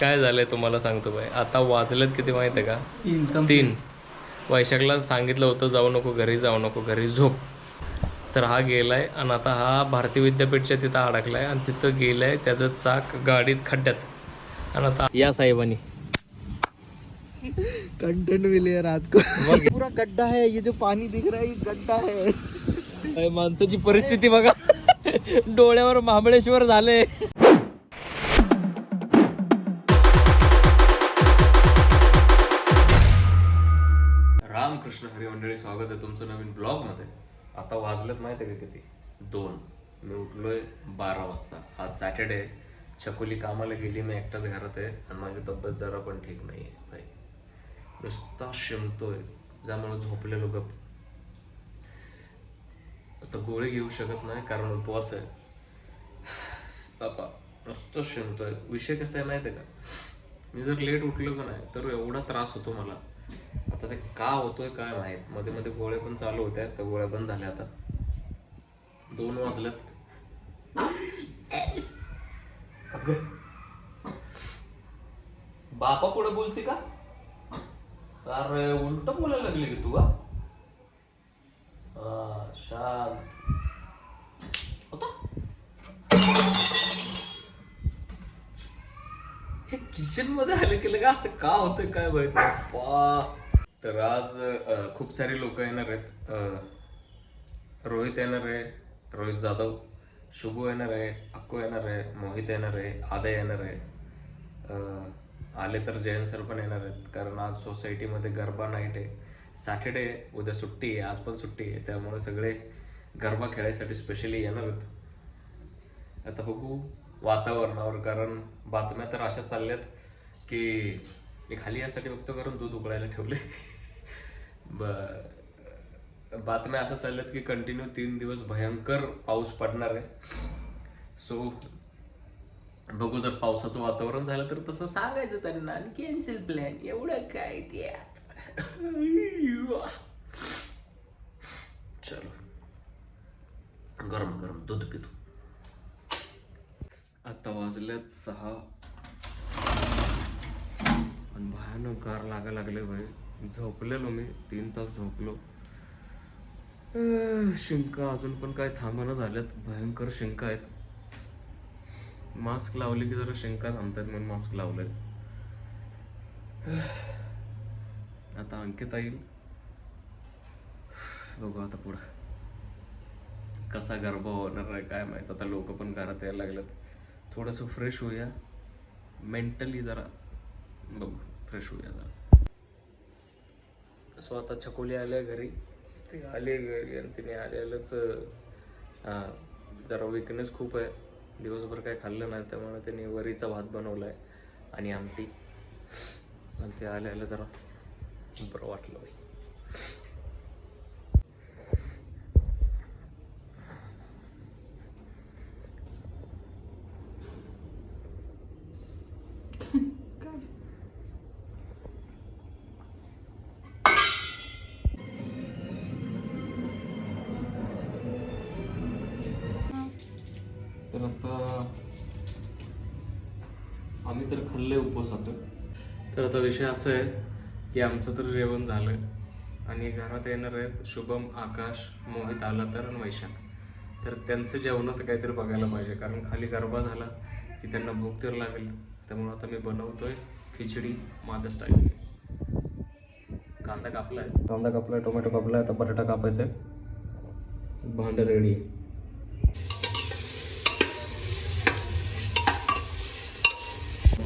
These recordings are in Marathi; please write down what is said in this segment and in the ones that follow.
काय झालंय तुम्हाला सांगतो बाई. आता वाजलेत किती माहीत आहे का? तीन वैशाखला सांगितलं होतं जाऊ नको घरी जाऊ नको घरी झोप. तर हा गेलाय आणि आता हा भारतीय विद्यापीठच्या तिथं अडकलाय आणि तिथं गेलाय त्याचं चाक गाडीत खड्ड्यात. आणि आता या साहेबांनी. कंटेंट मिले रात को. पूरा गड्ढा है ये जो पानी दिख रहा है ये गड्ढा है. काय माणसाची परिस्थिती बघा. डोळ्यावर महाबळेश्वर झाले रामकृष्ण मंडळी स्वागत आहे तुमचं नवीन ब्लॉगमध्ये आता वाजलेत माहिती आहे का किती? दोन. मी उठलोय बारा वाजता. आज सॅटर्डे छकुली कामाला गेली मी एकटाच घरात आहे आणि माझी तब्येत जरा पण ठीक नाही आहे भाई. नुसता शिमतोय. ज्यामुळे झोपलेलो गप. आता गोळी घेऊ शकत नाही कारण उपवास आहे. बापा नुसतं शिमतोय. विषय कसा आहे माहिती आहे का? मी जर लेट उठलो का नाही तर एवढा त्रास होतो मला. आता ते का होतोय काय माहीत. मध्ये मध्ये गोळ्या पण चालू होत्या त्या गोळ्या पण झाल्या आता. दोन वाजल्यात अगं. बापा पुढे बोलते का? अरे उलट बोलायला लागली की तू शांत. होता? हे किचनमध्ये आले केलं का असं का होतंय काय माहीत पा तर आज खूप सारे लोक येणार आहेत. रोहित येणार आहे रोहित जाधव शुभू येणार आहे अक्को येणार आहे मोहित येणार आहे आदय येणार आहे. आले तर जयंत सर पण येणार आहेत कारण आज सोसायटीमध्ये गरबा नाईट आहे. सॅटर्डे उद्या सुट्टी आहे आज पण सुट्टी आहे त्यामुळे सगळे गरबा खेळायसाठी स्पेशली येणार आहेत. आता बघू. वातावरणावर कारण बातम्या तर अशा चालल्यात की मी खाली यासाठी बघतो कारण दूध उकळायला ठेवले. ब बातम्या असं चालल्यात की कंटिन्यू तीन दिवस भयंकर पाऊस पडणार आहे. सो बघू जर पावसाचं वातावरण झालं तर तसं सांगायचं त्यांना आणि कॅन्सल प्लॅन एवढं काय त्यात चलो. गरम गरम दूध पितो. आता वाजल्यात सहा. आणि भयानक गार लागा लागले भाई झोपलेलो मी तीन तास झोपलो. शिंका अजून पण काय थांबणं झाल्यात. भयंकर शिंका आहेत. मास्क लावले की जरा शिंका थांबतात म्हणून मास्क लावलंय. आता अंकिता येईल. बघू आता पुढं. कसा गरबा होणार आहे काय माहीत. आता लोक पण घरात यायला लागलेत. थोडंसं फ्रेश होऊया. मेंटली जरा बघू फ्रेश होऊया जरा. सो आता छकोली आल्या घरी. ती आली घरी आणि तिने आल्यालाच जरा विकनेस खूप आहे. दिवसभर काय खाल्लं नाही त्यामुळे त्यांनी वरीचा भात बनवला आहे आणि आमटी. आणि ते आल्याला जरा बरं वाटलं विषय असं आहे की आमचं तर जेवण झालं आणि घरात येणार आहेत शुभम आकाश मोहित आला तर आणि वैशाख. तर त्यांचं जेवणाचं काहीतरी बघायला पाहिजे कारण खाली गरबा झाला की त्यांना भूक तर लागेल. त्यामुळे आता मी बनवतोय खिचडी माझ्या स्टाईल कांदा कापलाय कांदा कापलाय टोमॅटो कापलाय आता बटाटा कापायचा आहे. भांड रेडी आहे.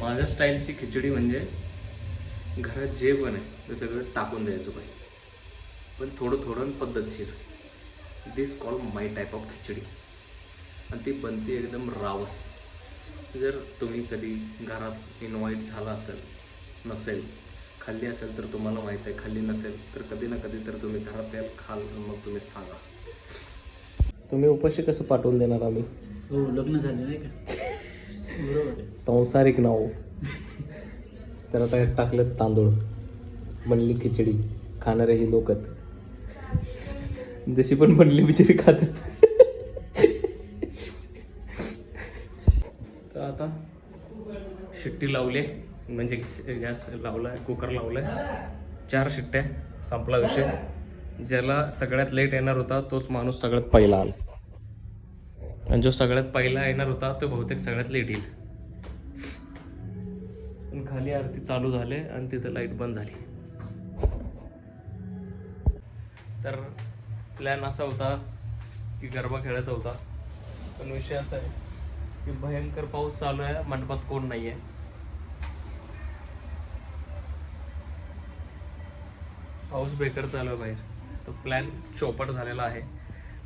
माझ्या स्टाईलची खिचडी म्हणजे घरात जे पण आहे ते सगळं टाकून द्यायचं पाहिजे पण थोडं थोडं पद्धतशीर. This call my type of khichdi. आणि ती बनते एकदम रावस. जर तुम्ही कधी घरात इन्व्हाइट झाला असेल नसेल खाल्ली असेल तर तुम्हाला माहीत आहे खाल्ली नसेल तर कधी ना कधी तर तुम्ही घरात याल खाल मग तुम्ही सांगा. तुम्ही उपाशी कसं पाठवून देणार आम्ही? हो लग्न झाले नाही का? बरोबर संसारिक नाव. तर आता टाकलं तांदूळ बनली खिचडी खाणारे ही लोक जशी पण बनली बिचारी खातात. तर आता शिट्टी लावली म्हणजे गॅस लावलाय कुकर लावलाय. चार शिट्ट्या संपला विषय. ज्याला सगळ्यात लेट येणार होता तोच माणूस सगळ्यात पहिला आला. आणि जो सगळ्यात पहिला येणार होता तो बहुतेक सगळ्यात लेट येईल. झाली आरती चालू झाले आणि तिथं लाइट बंद झाली. तर प्लॅन असा होता की गरबा खेळायचा होता. पण विषय असा आहे की भयंकर पाऊस चालू आहे मंडपात कोण नाही आहे पाऊस बेकार चालू आहे बाहेर. तो प्लॅन चोपट झालेला आहे.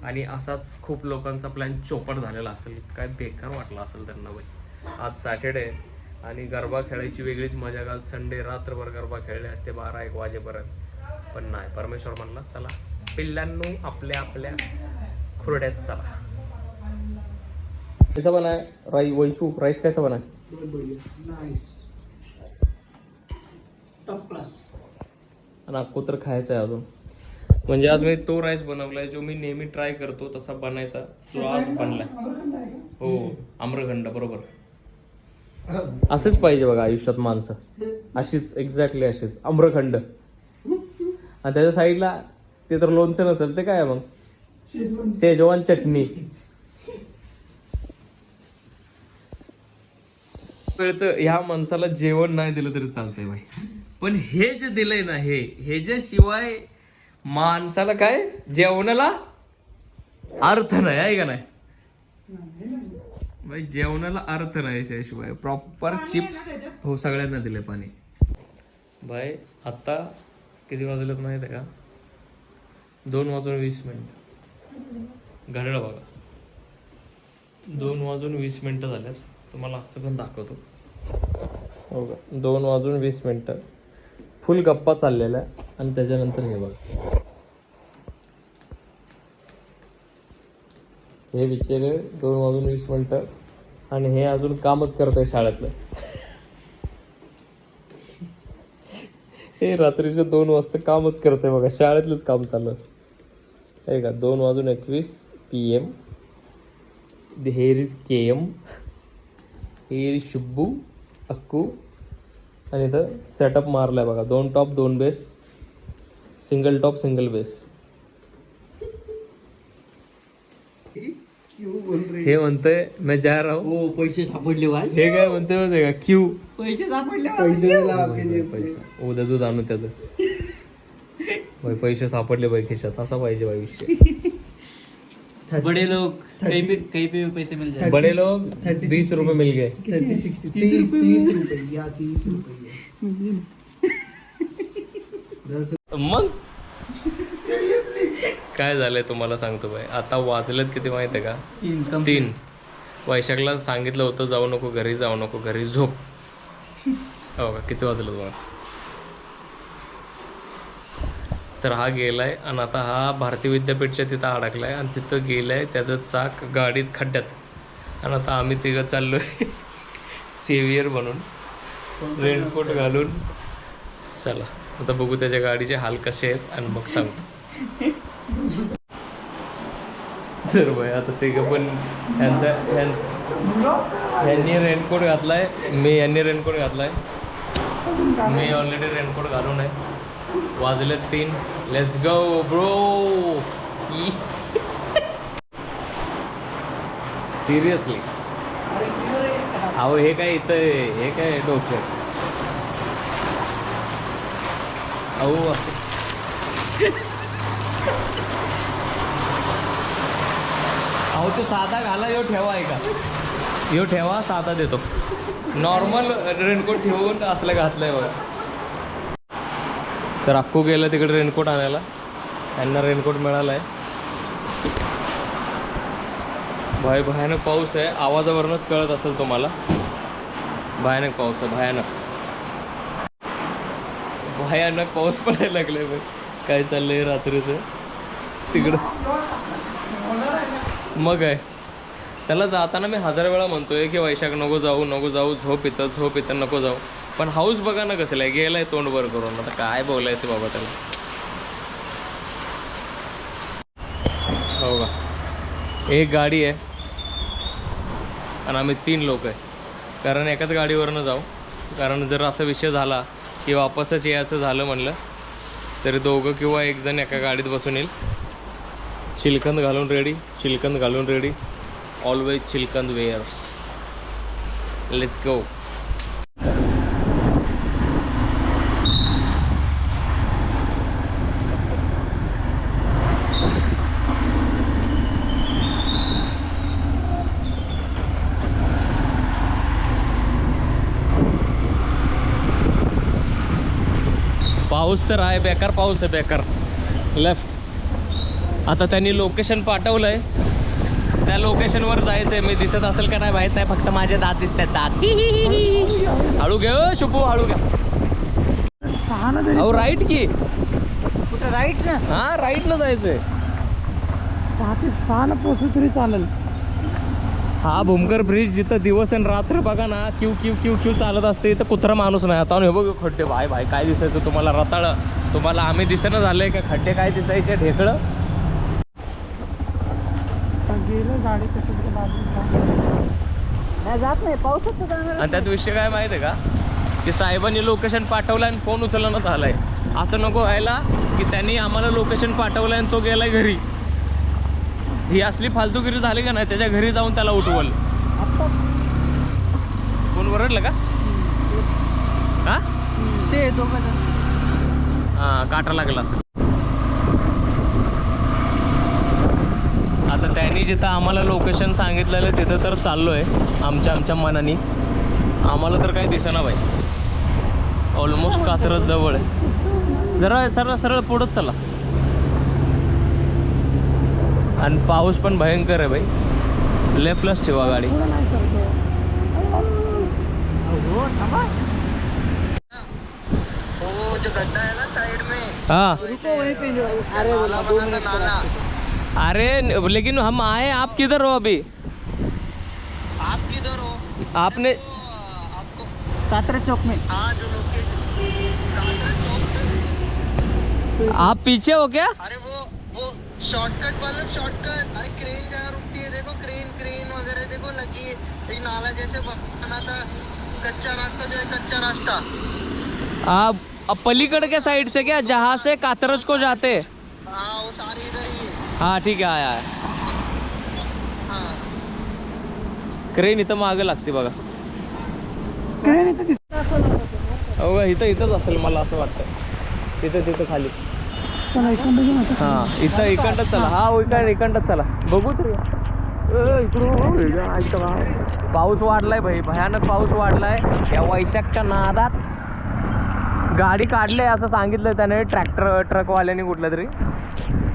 आणि असाच खूप लोकांचा प्लॅन चोपट झालेला असेल. काय बेकार वाटला असेल त्यांना बाई. आज सॅटर्डे आणि गरबा खेळायची वेगळीच मजा काल संडे रात्रभर गरबा खेळले असते बारा एक वाजेपर्यंत. पण नाही परमेश्वर म्हणला चला पिल्लांनो आपल्या आपल्या खुरड्यात चला. कैसा बना है? राई वैसू राईस कैसा बना बहुत बढ़िया नाइस टॉप क्लास आणि अक्को तर खायचा आहे अजून. म्हणजे आज मी तो राईस बनवलाय जो मी नेहमी ट्राय करतो तसा बनायचा जो आज बनलाय. हो आम्रखंड बरोबर. असेच पाहिजे बघा आयुष्यात माणसं. अशीच एक्झॅक्टली अशीच. आम्रखंड. आणि त्याच्या साईडला ते तर लोणचं नसेल ते काय मग? शेजवान चटणी. वेळच ह्या माणसाला जेवण नाही दिलं तरी चालतंय भाई पण हे जे दिलंय ना हे हे जे शिवाय माणसाला काय? जेवणाला अर्थ नाही आहे का नाही. बाई जेवणाला अर्थ नाही त्याशिवाय प्रॉपर चिप्स हो सगळ्यांना दिले पाणी. बाय आता किती वाजलेत माहीत आहे का? दोन वाजून वीस मिनिट. घड्याळ बघा. दोन वाजून वीस मिनिटं झाल्यात तुम्हाला असं पण दाखवतो. हो का? दोन वाजून वीस मिनिटं. फुल गप्पा चाललेल्या आणि त्याच्यानंतर हे बघा. हे बिचारे दोन वाजून वीस मिनिटं. आणि हे अजून कामच करत आहे शाळेतलं. हे रात्रीचे दोन वाजता कामच करत आहे बघा शाळेतलंच काम चाललं आहे. का दोन वाजून एकवीस P M here is K M here is Shubbu Akku आणि इथं सेटअप मारलाय बघा दोन टॉप दोन base single top single base हे म्हणतंय मैं जा रहा हूं ओ पैसे सापडले वाल. हे काय म्हणते माहितीये का? क्यू पैसे सापडले पैसे पैसा. उद्या दूध आणू त्याचं. पैसे सापडले बाई खिशात. असा पाहिजे बाई विषय बड़े लोग कहीं पे कहीं पे भी पैसे मिल जाए बड़े लोग बीस रुपए मिल गए थर्टी सिक्सटी तीस तीस रुपये तीस रुपये. मग? काय झालंय तुम्हाला सांगतो बाई? आता वाजलेत किती माहिती आहे का? तीन वैशाखला सांगितलं होतं जाऊ नको घरी जाऊ नको घरी झोप. हो का? किती वाजलं तुम्हाला? तर हा गेलाय आणि आता हा भारतीय विद्यापीठच्या तिथं अडकलाय आणि तिथं गेलाय त्याचं चाक गाडीत खड्ड्यात. आणि आता आम्ही तिघं चाललोय सेवियर बनून रेनकोट घालून. चला आता बघू त्याच्या गाडीचे हाल कसे आहेत आणि मग सांगतो. तर बाई आता ते पण ह्यांचा ह्यांनी रेनकोट घातलाय. मी यांनी रेनकोट घातलाय. मी ऑलरेडी रेनकोट घालून आहे. वाजले तीन. लेट्स गो ब्रो सिरियसली अहो हे काय इथं हे काय डोक्यात? अहो असं अहो तो साधा घाला यो ठेवा आहे का? यो ठेवा साधा देतो. नॉर्मल रेनकोट ठेवून असलं घातलंय बघा. तर अक्कू गेलं तिकडे रेनकोट आणायला. त्यांना रेनकोट मिळालाय. भाई भयानक पाऊस आहे. आवाजावरूनच कळत असेल तुम्हाला. भयानक पाऊस आहे भयानक. भयानक पाऊस पडायला लागलाय काय चाललंय रात्रीचं? तिकडं. मग आहे. त्याला जाताना मी हजार वेळा म्हणतोय की वैशाख नको जाऊ नको जाऊ झोप इथं झोप इथं नको जाऊ. पण हाऊस बघा ना कसं आहे गेलाय तोंड वर करून. आता काय बोलायचं बाबा त्याला? हो का? एक गाडी आहे. आणि आम्ही तीन लोक आहे. कारण एकाच गाडीवरनं जाऊ. कारण जर असा विषय झाला की वापसच यायचं झालं म्हणलं तरी दोघं किंवा एकजण एका गाडीत बसून येईल. चिलकंद घालून रेडी चिलकंद घालून रेडी ऑलवेज चिलकंद वेअर्स लेट्स गो पाऊस तर आहे बेकार पाऊस आहे बेकार. लेफ्ट आता त्यांनी लोकेशन पाठवलंय. त्या लोकेशनवर जायचंय. मी दिसत असेल का नाही माहीत नाही फक्त माझे दात दिसत आहेत दात हळू घे शुभू हळू घ्या अहो राईट की. कुठं राईट ना? हा राईट न जायचंय. सहा ते सहा ना पोचू तरी चालेल. हा भूमकर ब्रिज जिथं दिवस आणि रात्र बघा ना क्यू क्यू क्यू क्यू चालत असते इथं कुत्रा माणूस नाही. आता हे बघ खड्डे. भाई भाई काय दिसायचं तुम्हाला? रताळ. तुम्हाला आम्ही दिसेना झालंय का? खड्डे काय दिसायचे? ढेकळं? नाही जात नाही. पावसात तर जाणार आणि त्यात विषय काय माहिती आहे का? की साहेबांनी लोकेशन पाठवलं आणि फोन उचलणं झालाय. असं नको व्हायला की त्यांनी आम्हाला लोकेशन पाठवलंय आणि तो गेलाय घरी. ही असली फालतूगिरी झाली का नाही त्याच्या घरी जाऊन त्याला उठवल. आत्ता फोन वरडलं का? हा? ते दोघं जण. हा काटा लागला असेल आता त्यांनी जिथं आम्हाला लोकेशन सांगितलेलं तिथं तर चाललोय आमच्या आमच्या मनाने. आम्हाला तर काही दिसेना बाई. ऑलमोस्ट कात्रज जवळ आहे. जरा सरळ सरळ पुढंच चला. आणि पाऊस पण भयंकर आहे बाई. लेफ्टलाच ठेवा गाडी. गड्ढा है. अरे लेकिन हम आए आप किधर हो अभी? आप किधर हो? आपने आपको कात्रे चौक में। हाँ जो लोकेशन आप पीछे हो क्या? अरे वो वो शॉर्टकट वाला शॉर्टकट अरे क्रेन जहाँ रुकती है देखो क्रेन क्रेन वगैरह देखो लगी है। एक नाला जैसे बना था कच्चा रास्ता जो है कच्चा रास्ता। आप अब पलीकड़ के साइड से क्या? जहाँ से कातरज को जाते? हाँ वो सारी इधर ही ठीक आहे आया हाँ. क्रेन इथं मागं लागते बघा. काय नाही तर दिसत असं लागत होतं. हो का इथं इथंच असेल मला असं वाटतं. तिथं तिथं खाली. हां इथं इकडंच चला. हा इकडं इकडंच चला. बघू तरी. इकडं इथं. पाऊस वाढलाय भाई भयानक पाऊस वाढलाय. या वैशाखच्या नादात गाडी काढले असं सांगितलं त्याने ट्रॅक्टर ट्रकवाल्याने कुठलं तरी.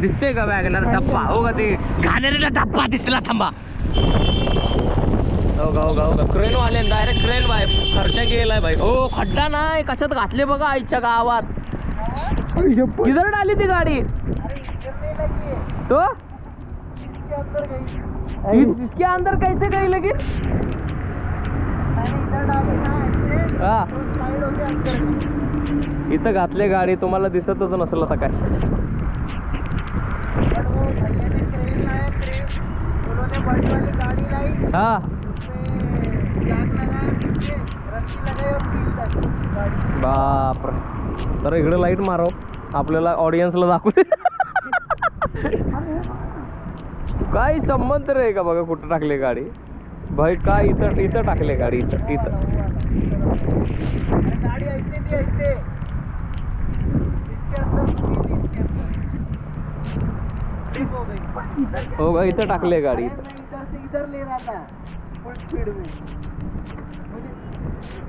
दिसते का वॅगनर टप्पा हो का ते घाणेरीला टप्पा दिसला थांबा. हो का हो का हो का. क्रेन वाले डायरेक्ट क्रेन बाय. खर्च गेलाय भाई. हो खड्डा नाही. कशात घातले बघा आईच्या गावात. अरे, आली किधर गाड़ी? तो? इसके अंदर कैसे गई लगी हा. इथं घातले गाडी तुम्हाला दिसतच नसेल आता काय? हा. बाप तर इकडे लाइट मारव आपल्याला ऑडियन्सला दाखवू. काय संबंध रे का बघा कुठं टाकले गाडी? भाई काय इथं इथं टाकले गाडी? इथं इथं. हो गई हो का इथं टाकले गाडी इधर से इधर ले रहा था फुल स्पीड में।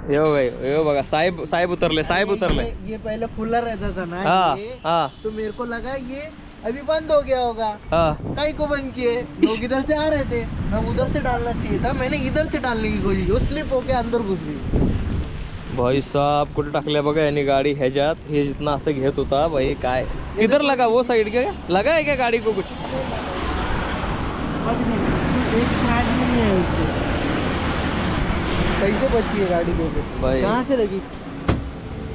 हे बघा हे बघा साहेब साहेब उतरले साहेब उतरले ये, ये पहले खुला रहता था ना हा ये, हा। तो मेरे को लगा ये अभी बंद हो गया होगा। हा। कई को बंद किए? लोग इधर से आ रहे थे। मैं उधर से डालना चाहिए था। मैंने इधर से डालने की कोशिश की वो स्लिप होके अंदर घुस गई। भाई साहब कुठे टाकले बघा यांनी गाडी ह्याच्यात हे जितना असं घेत होता भाई काय? किधर लगा वो साइड क्या लगा है क्या गाड़ी को कुछ? है कैसे बची है गाड़ी को? भाई। कहाँ से लगी?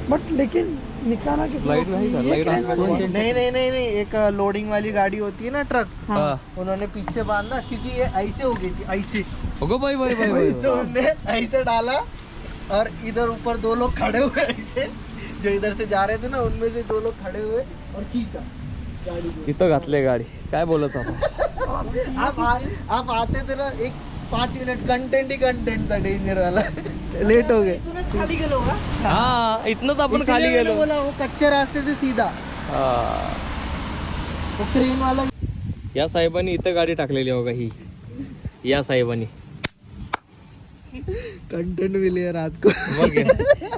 बट लेकिन निकाला की लाइट नहीं था, लाइट नहीं था। नहीं नहीं नहीं नहीं एक लोडिंग वाली गाड़ी होती है ना ट्रक हा। उन्होंने पीछे बांधा क्योंकि ये ऐसे हो गई थी ऐसे। हो भाई भाई भाई भाई तो उसने ऐसे डाला और इधर ऊपर दो लोग खड़े हुए ऐसे जो इधर से जा रहे थे ना उनमें से दो लोग खड़े हुए और खींचा गाड़ी को। इथं घातले गाडी. काय बोलत आप आ, आप आते थे ना एक पाँच मिनट कंटेंट ही कंटेंट था डेंजर वाला. लेट हो गए. खाली गेलो हा इथनच आपण खाली गेलो. बोला वो कच्चे रास्ते से सीधा. हा. वो क्रेन वाला या साहेबांनी इथं गाडी टाकलेली बघा ही. या साहेबांनी. कंटेंट मिले रात को. मग हे.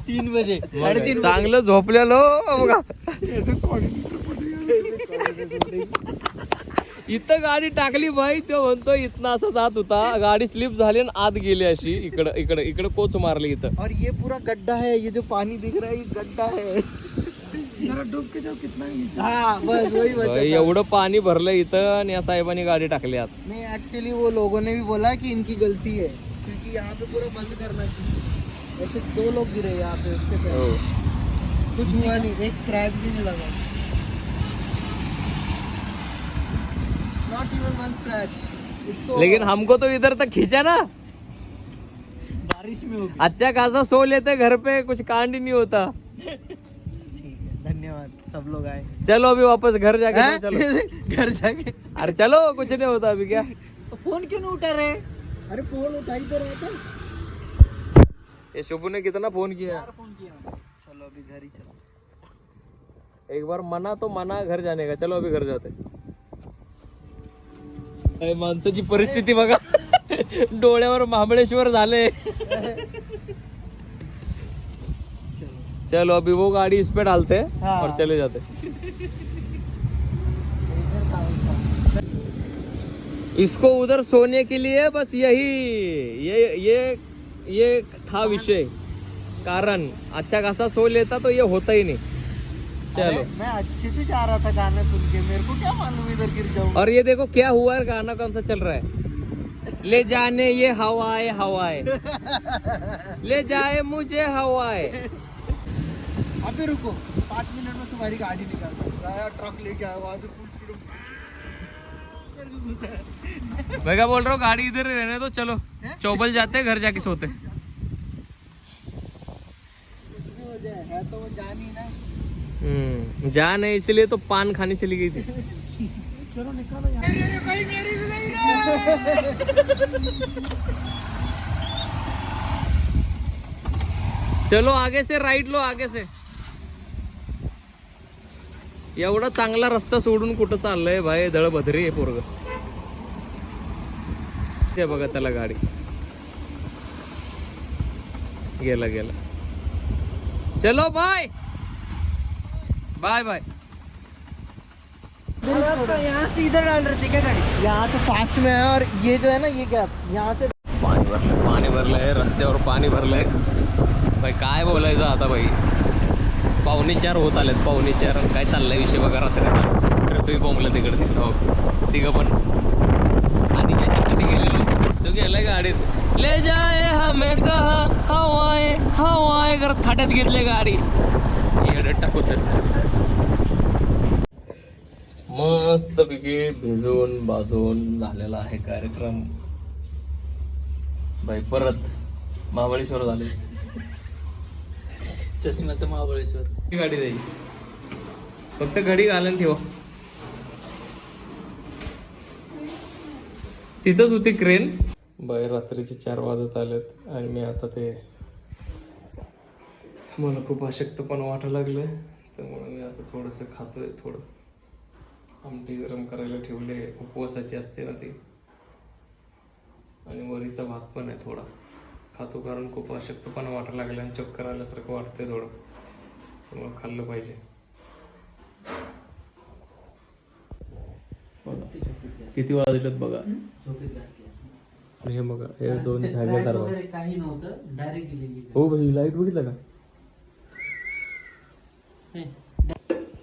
तीन बजे. हे. चांगलं झोपलेलो बघा. इथं गाडी टाकली बाई तो म्हणतो इथनं असं जात होता. गाडी स्लिप झाली आणि आत गेली अशी. इकडं इकडं इकडं कोच मारली इथं. और ये पूरा गड्ढा है ये जो पानी दिख रहा है ये गड्ढा है. हाँ बस वही था। एवढं पाणी भरलं इथं आणि या साहेबांनी गाडी टाकली आत. नहीं एक्चुअली वो लोगों ने भी बोला कि इनकी गलती है. क्योंकि यहाँ पे पूरा बंद करना चाहिए ऐसे दो लोग गिरे यहाँ पे उसके. पहले। कुछ हुआ नहीं एक स्क्रैच भी नहीं लगा। नॉट इवन वन स्क्रैच लेकिन हमको तो इधर तक खींचा ना। बारिश में होगी अच्छा खासा सो लेते घर पे कुछ कांड ही नहीं होता। ठीक है धन्यवाद सब लोग आए। चलो अभी वापस घर जाके चलो। घर जाके? अरे चलो कुछ नहीं होता अभी क्या? फ़ोन क्यों नहीं उठा रहे? अरे फोन उठाई तो रहा था ये शुभू ने कितना फोन किया फोन किया चलो अभी घर ही चलो। एक बार मना तो मना घर जाने का। चलो अभी घर जाते अरे माणसाची परिस्थिती बघा। डोळ्यावर महाबळेश्वर झाले. चलो चलो अभी वो गाड़ी इस पे डालते हाँ। और चले जाते। इसको उधर सोने के लिए बस यही ये ये ये था विषय। कारण अच्छा खासा सो लेता तो ये होता ही नहीं। चलो। मैं अच्छे से जा रहा था गाना सुन के मेरे को क्या मालूम इधर गिर जाऊँगा और ये देखो क्या हुआ है गाना कौन सा चल रहा है। ले जाने ये हवाए हवाए। ले जाए मुझे हवाए। अभी रुको पाँच मिनट में तुम्हारी गाड़ी निकाल ट्रक लेके आया वहाँ से फुल स्पीड मेरे को गुस्सा है। मैं क्या बोल रहा हूँ गाड़ी इधर रहने दो चलो। चौबल जाते घर जाके सोते हो। है तो ही हम्म, जान है इसलिए तो पान खाने चली गई थी। चलो निकालो यहाँ। चलो आगे से राइट लो आगे से। एवढा चांगला रस्ता सोडून कुठं चाललंय भाई? दळभद्री आहे पोरग. ते बघा त्याला गाडी. गेला गेला. चलो बाय बाय बाय यहाँ से इधर डाल रहे थे क्या गाड़ी? यहाँ से फास्ट में है और ये जो है ना ये गैप यहाँ से पाणी भरलंय पाणी भरलंय रस्त्यावर पाणी भरलंय. काय बोलायचं आता बाई पावणे चार होत आलेत पावणे चार. काय चाललाय विषय बघा रात्रीचा. तुम्ही बोंबलं तिकडे. हो. तिघं पण. आणि त्याच्यासाठी गेलेलो. तो गेलाय गाडीत. ले जाय हमे कहा हवाय हवाय करत खाट्यात घेतले गाडी. येडत टाकूच मस्त पैकी भिजून बाजून झालेला आहे कार्यक्रम. बाई परत महाबळेश्वर झाले. चष्म्याचं महाबळेश्वर. गाडी जाईल फक्त घडी घालून ठेवा. तिथंच होती क्रेन बाई रात्रीचे चार वाजत आलेत आणि मी आता ते मला खूप अशक्त पण वाटायला लागलं त्यामुळे मी आता थोडंसं खातोय थोडं आमटी गरम करायला ठेवले उपवासाची असते ना ती. आणि वरीचा भात पण आहे थोडा. खातो कारण खूप अशक्तपणा वाटायला लागला आणि चक्कर आल्यासारखं वाटतंय थोडं. त्यामुळे खाल्लं पाहिजे. किती वाजलेत बघा? हे? बघा हे दोन काही नव्हतं डायरेक्ट गेलेली हो भाई लाइट बघितलं का?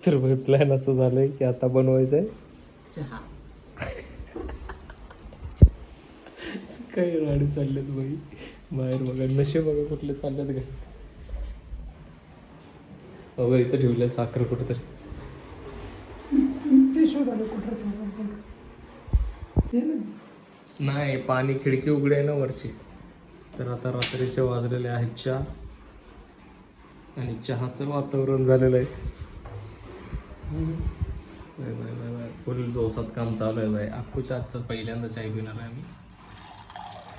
तर भाई प्लॅन असं झालंय की आता बनवायचंय. चहा. काही गाडी चालल्यात बाई. बाहेर बघा नशे बघा कुठले चालल्यात का बघा इथं ठेवलंय साखर कुठं तरी नाही पाणी खिडकी उघडी आहे ना वरची. तर आता रात्रीचे वाजलेले आहेत चार आणि चहाचं वातावरण झालेलं आहे. फुल जोसात काम चालू आहे बाय. अक्कूच्या आजचा पहिल्यांदा चाय पिणार आहे आम्ही.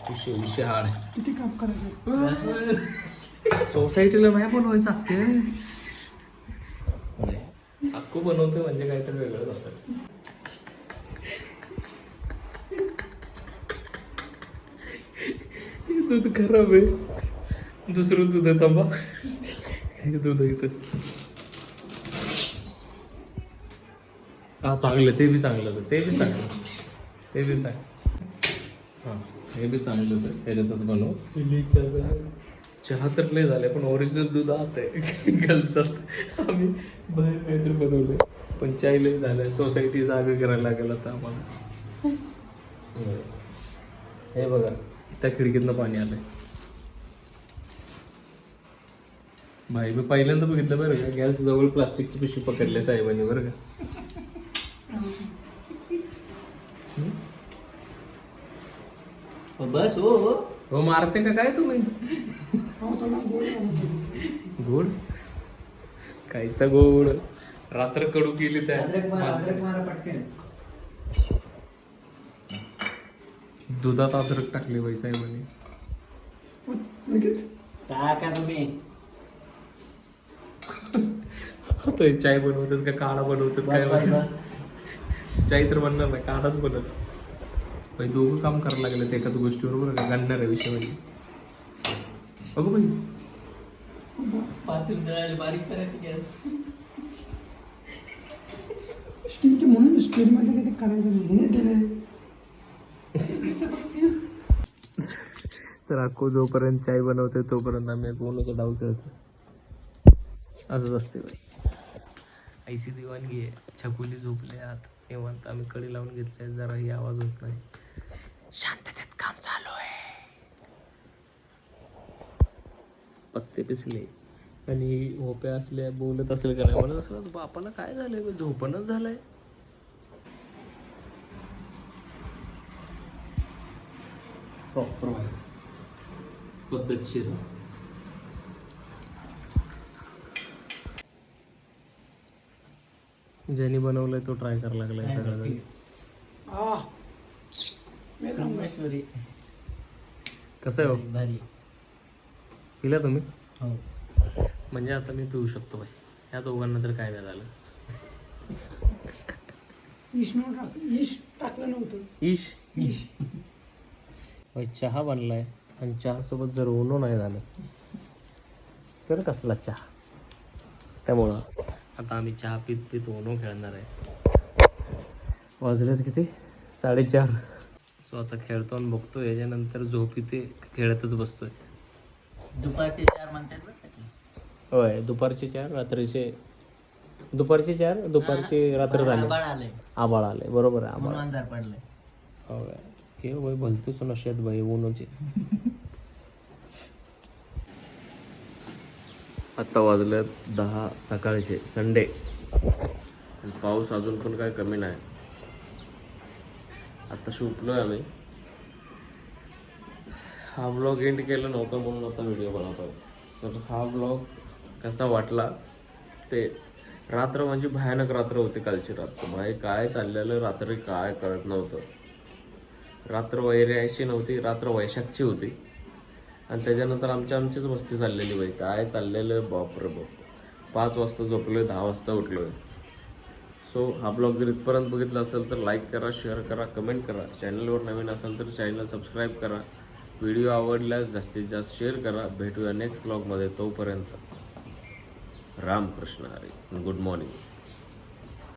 आहे किती काम करायचं? सोसायटीला नाही बनवायचं अक्के नाही. अक्कू बनवते म्हणजे काहीतरी वेगळंच असेल. दूध खराब आहे. दुसरं दूध आहे थांबा. हे दूध आहे इथं. हा चांगलं. ते बी चांगलं ते बी चांगलं. ते बी चांगलं. हां. हे बी चांगलंच आहे. ह्याच्यातच बनव. चहा तर लय झाले पण ओरिजिनल दूध आत आहे. गलसात आम्ही बाहेर काहीतरी बनवले पण चाय लय झालंय सोसायटी जागा करायला लागेल आता आम्हाला. हे बघा त्या खिडकीतनं पाणी आलंय. भाई मी पहिल्यांदा बघितलं बरं का. गॅस जवळ प्लास्टिकची पिशवी पकडली साहेबांनी बरं का. बस हो हो. हो मारते का काय तुम्ही? गोड कायचा गोड? रात्र कडू केली त्या दुधात अद्रक टाकली बाई साहेबांनी. टाका तुम्ही. हे चाय बनवतात का काढा बनवतात काय. चाय तर बनणार नाही काढाच बनत बाई दोघं काम करायला लागले एकाच गोष्टीवर बरं का? गणणार आहे विषय म्हणजे. अगो बाई. पातेलं बारीक करायचं गॅस स्टीलचं म्हणून स्टील मध्ये करायचं नाही तर अक्को जोपर्यंत चाय बनवते तोपर्यंत आम्ही कोणाचा डाव खेळतो असंच असते बाई. ऐशी दिवाणगी आहे. छकुली झोपले आत निवांत आम्ही कडी लावून घेतले जराही आवाज होत नाही. शांततेत काम चालू आहे. पत्ते पिसले आणि होप्या असल्या बोलत असेल का नाही म्हणत असेल बापाला काय झालंय? झोपणच झालंय. प्रॉपर पद्धतशीर ज्यांनी बनवलंय तो ट्राय करायला लागलाय सगळं ब्रह्मेश्वरी कसं आहे हो? भारी पिला तुम्ही? हो. म्हणजे आता मी पिऊ शकतो बाई. या दोघांना तर काय नाही झालं ईश नव्हतं टाकलं नव्हतं. ईश? बाई, चहा बनलाय आणि चहा सोबत जर ओनो नाही झालं तर कसला चहा? त्यामुळं आता आम्ही चहा पित पित ओनो खेळणार आहे. वाजलेत किती? साडेचार. सो आता खेळतो आणि बघतो याच्यानंतर झोप इथे खेळतच बसतोय. दुपारचे चार म्हणतात बरं का ते. होय दुपारचे चार रात्रीचे दुपारचे चार दुपारचे रात्र झाले. आलंय. आबाळ आले बरोबर आहे म्हणून आबाळ अंधार पडलाय. होय. हे वय भलतेच नशेत बाई ऊनचे आत्ता वाजले दहा सकाळचे संडे. पाऊस अजून पण काय कमी नाही. आत्ताशी उठलो आहे आम्ही. हा ब्लॉग एंड केला नव्हता म्हणून आता व्हिडिओ बनवतो सर हा ब्लॉग कसा वाटला? ते रात्र म्हणजे भयानक रात्र होती कालची रात्र. म्हणजे काय चाललेलं रात्री काय कळत नव्हतं. रात्र वैर्याची नव्हती रात्र वैशाखची होती. आणि त्याच्यानंतर आमच्या आमचीच वस्ती चाललेली बाई. काय चाललेलं? बापरे बाप. पाच वाजता झोपलोय दहा वाजता उठलोय. सो हा ब्लॉग जर इथपर्यंत बघितला असेल तर लाईक करा शेअर करा कमेंट करा. चॅनलवर नवीन असेल तर चॅनल सबस्क्राईब करा. व्हिडिओ आवडल्यास जास्तीत जास्त शेअर करा. भेटूया नेक्स्ट ब्लॉगमध्ये तोपर्यंत. रामकृष्ण हरी. Good morning